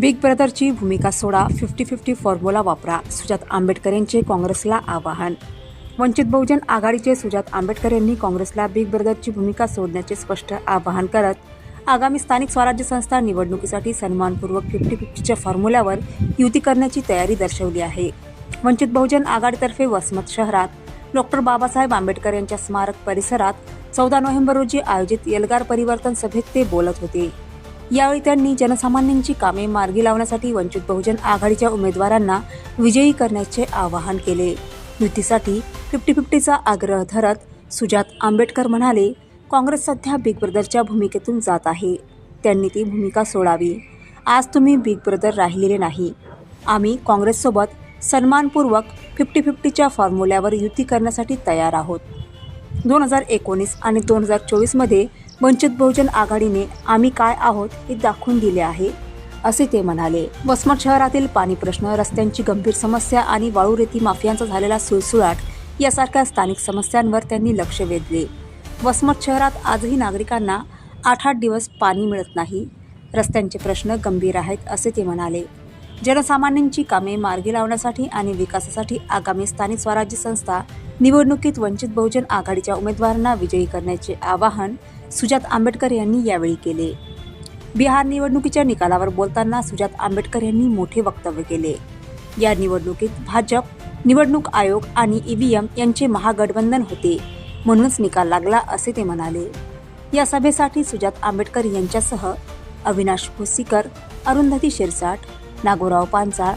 Big ब्रदरची भूमिका सोडा fifty fifty formula वापरा सुजात आंबेडकर यांचे काँग्रेसला आवाहन. वंचित बहुजन आघाडीचे सुजात आंबेडकर यांनी काँग्रेसला बिग ब्रदरची भूमिका सोडण्याचे स्पष्ट आवाहन करत आगामी स्थानिक स्वराज्य संस्था निवडणुकीसाठी सन्मानपूर्वक फिफ्टी फिफ्टीच्या फॉर्म्युल्यावर युती करण्याची तयारी दर्शवली आहे. वंचित बहुजन आघाडीतर्फे वसमत शहरात डॉक्टर बाबासाहेब आंबेडकर यांच्या स्मारक परिसरात चौदा नोव्हेंबर रोजी आयोजित एल्गार परिवर्तन सभेत ते बोलत होते. यावेळी त्यांनी जनसामान्यांची कामे मार्गी लावण्यासाठी वंचित बहुजन आघाडीच्या उमेदवारांना विजयी करण्याचे आवाहन केले. युतीसाठी फिफ्टी फिफ्टीचा आग्रह धरत सुजात आंबेडकर म्हणाले काँग्रेस सध्या बिग ब्रदरच्या भूमिकेतून जात आहे. त्यांनी ती भूमिका सोडावी. आज तुम्ही बिग ब्रदर राहिलेले नाही. आम्ही काँग्रेससोबत सन्मानपूर्वक फिफ्टी फिफ्टीच्या फॉर्म्युल्यावर युती करण्यासाठी तयार आहोत. दोन हजार एकोणीस आणि दोन हजार चोवीसमध्ये वंचित बहुजन आघाडीने आम्ही काय आहोत हे दाखवून दिले आहे असे ते म्हणाले. वसमत शहरातील पाणी प्रश्न रस्त्यांची गंभीर समस्या आणि वाळू रेती माफियांचा झालेला सुळसुळाट यासारख्या स्थानिक समस्यांवर त्यांनी लक्ष वेधले. वसमत शहरात आजही नागरिकांना आठ आठ दिवस पाणी मिळत नाही. रस्त्यांचे प्रश्न गंभीर आहेत असे ते म्हणाले. जनसामान्यांची कामे मार्गी लावण्यासाठी आणि विकासासाठी आगामी स्थानिक स्वराज्य संस्था निवडणुकीत वंचित बहुजन आघाडीच्या उमेदवारांना विजयी करण्याचे आवाहन सुजात आंबेडकर यांनी यावेळी केले. बिहार निवडणुकीच्या निकालावर बोलताना सुजात आंबेडकर यांनी मोठे वक्तव्य केले. या निवडणुकीत भाजप निवडणूक आयोग आणि ईव्हीएम यांचे महागठबंधन होते. म्हणूनच निकाल लागला असे ते म्हणाले. या सभेसाठी सुजात आंबेडकर यांच्यासह अविनाश भोसीकर अरुंधती शिरसाट नागोराव पांचाळ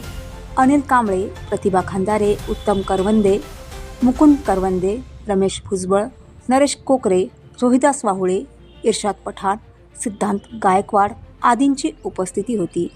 अनिल कांबळे प्रतिभा खांदारे उत्तम करवंदे मुकुंद करवंदे रमेश भुजबळ नरेश कोकरे रोहिदास वाहुळे इर्शाद पठाण सिद्धांत गायकवाड आदींची उपस्थिती होती.